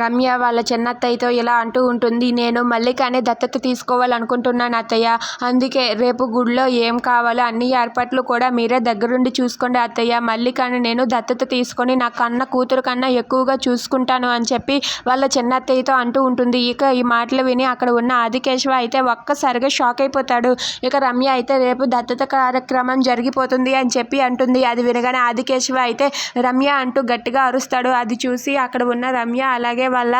రమ్య వాళ్ళ చిన్నత్తయ్యతో ఇలా అంటూ ఉంటుంది. నేను మల్లికని దత్తత తీసుకోవాలనుకుంటున్నాను అత్తయ్య. అందుకే రేపు గుడిలో ఏం కావాలో అన్ని ఏర్పాట్లు కూడా మీరే దగ్గరుండి చూసుకోండి అత్తయ్య. మల్లికని నేను దత్తత తీసుకొని నా కన్న కూతురు కన్నా ఎక్కువగా చూసుకుంటాను అని చెప్పి వాళ్ళ చిన్నత్తయ్యతో అంటూ ఉంటుంది. ఇక ఈ మాటలు విని అక్కడ ఉన్న ఆదికేశవ అయితే ఒక్కసారిగా షాక్ అయిపోతాడు. ఇక రమ్య అయితే రేపు దత్తత కార్యక్రమం జరిగిపోతుంది అని చెప్పి అంటుంది. అది వినగానే ఆదికేశవ అయితే రమ్య అంటూ గట్టిగా అరుస్తాడు. అది చూసి అక్కడ ఉన్న రమ్య అలాగే వాళ్ళ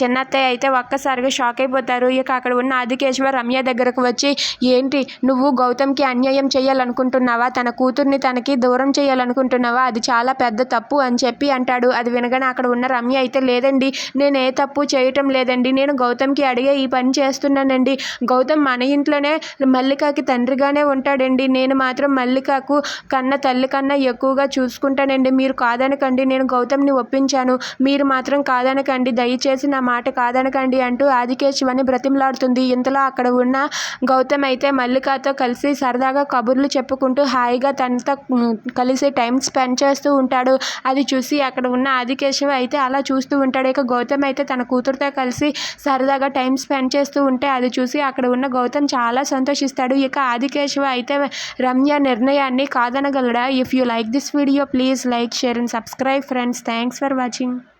చిన్న చిన్నత్తయ్య అయితే ఒక్కసారిగా షాక్ అయిపోతారు. ఇక అక్కడ ఉన్న ఆదికేశ్వర రమ్య దగ్గరకు వచ్చి ఏంటి నువ్వు గౌతమ్కి అన్యాయం చేయాలనుకుంటున్నావా తన కూతుర్ని తనకి దూరం చేయాలనుకుంటున్నావా అది చాలా పెద్ద తప్పు అని చెప్పి అంటాడు. అది వినగానే అక్కడ ఉన్న రమ్య అయితే లేదండి నేను ఏ తప్పు చేయటం లేదండి. నేను గౌతమ్కి అడిగే ఈ పని చేస్తున్నానండి. గౌతమ్ మన ఇంట్లోనే మల్లికకి తండ్రిగానే ఉంటాడండి. నేను మాత్రం మల్లికకు కన్న తల్లి కన్నా ఎక్కువగా చూసుకుంటానండి. మీరు కాదనకండి నేను గౌతమ్ని ఒప్పించాను. మీరు మాత్రం కాదనకండి దయచేసి నా మాట కాదనకండి అంటూ ఆదికేశవని బ్రతిమలాడుతుంది. ఇంతలో అక్కడ ఉన్న గౌతమ్ అయితే మల్లికతో కలిసి సరదాగా కబుర్లు చెప్పుకుంటూ హాయిగా తనతో కలిసి టైం స్పెండ్ చేస్తూ ఉంటాడు. అది చూసి అక్కడ ఉన్న ఆదికేశవ అయితే అలా చూస్తూ ఉంటాడు. ఇక గౌతమ్ అయితే తన కూతురుతో కలిసి సరదాగా టైం స్పెండ్ చేస్తూ ఉంటే అది చూసి అక్కడ ఉన్న గౌతమ్ చాలా సంతోషిస్తాడు. ఇక ఆదికేశవ అయితే రమ్య నిర్ణయాన్ని కాదనగలడా? If you like this video please like share and subscribe friends thanks for watching